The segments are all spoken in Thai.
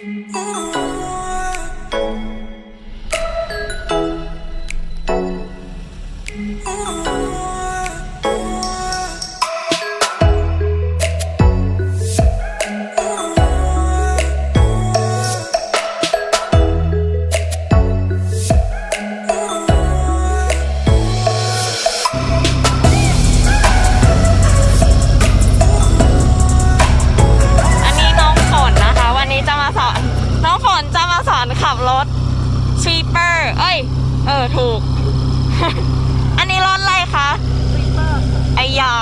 อั วีเปอร์ เอ้ย เออ ถูก อันนี้รถอะไรคะไอยา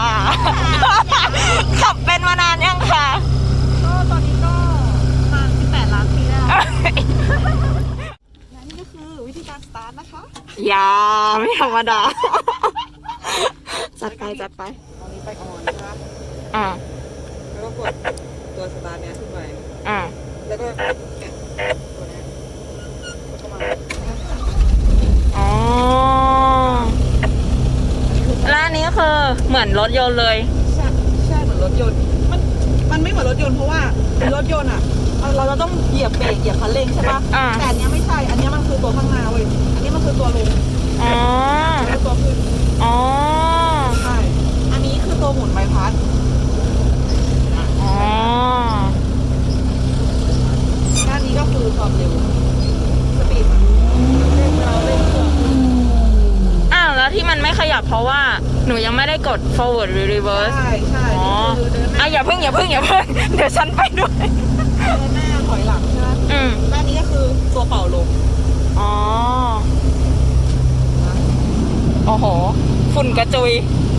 ขับเป็นมานานยังคะก็ตอนนี้ก็ประมาณ18ล้านปีแล้วและนี่ก็คือวิธีการสตาร์ทนะคะยาไม่ธรรมดา จัดไปจัดไปตอนนี้ไปออนนะคะอ่าแล้วก็กดตัวสตาร์ทเนี้ยขึ้นไปอ่าแล้วก็เนี่ยตัวเนี้ยแล้วก็มา อ๋อแล้ว อันนี้คือเหมือนรถยนต์เลย ใช่ใช่เหมือนรถยนต์มันมันไม่เหมือนรถยนต์เพราะว่ารถยนต์อะเอาเราจะต้องเหยียบเบรกเหยียบคันเร่งใช่ปะอ่า แต่อันเนี้ยไม่ใช่อันเนี้ยมันคือตัวข้างหน้าเว้ยอันนี้มันคือตัวลงอ๋อ แล้วตัวขึ้นอ๋อ ใช่อันนี้คือตัวหมุนใบพัดอ๋อ ด้านนี้ก็คือความเร็วสปีดมันเร่งเราเร่งตัวอ้าวแล้วที่มันไม่ขยับเพราะว่า หนูยังไม่ได้กด forward หรือ reverse ใช่ใช่อ๋อคือเดินหอะน้าอย่าเพิ่งอย่าเพิ่งอย่าเพิ่ง เดี๋ยวฉันไปด้วย เดินหน้าถอยหลังใช่ไหมอืม ด้านนี้ก็คือตัวเป่าลมอ๋อ โอ้โห ฝุ่นกระจุย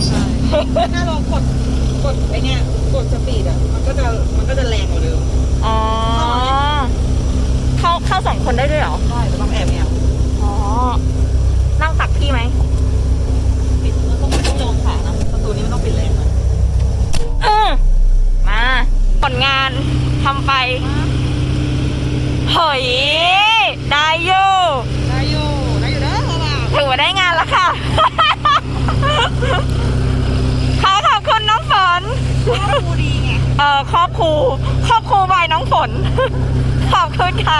ใช่ถ้าเรากดกดไอเนี้ยกดสปีดอะมันก็จะมันก็จะแรงกว่าเดิมอ๋อ เข้าเข้าสองคนได้ด้วยเหรอ ใช่แต่ต้องแอบเนี่ยอ๋อ นั่งตักพี่ไหม ปิดมันต้องต้องโยนขานะประตูนี้มันต้องปิดแรงนะ อืมมา ผลงาน ทำไป เฮ้ย ได้อยู่ได้อยู่ได้อยู่นะระดับถือว่าได้งานแล้วค่ะ ขอขอบคุณน้องฝนดูดีไง เอ่อครอบครู ครอบครูบายน้องฝน ขอบคุณค่ะ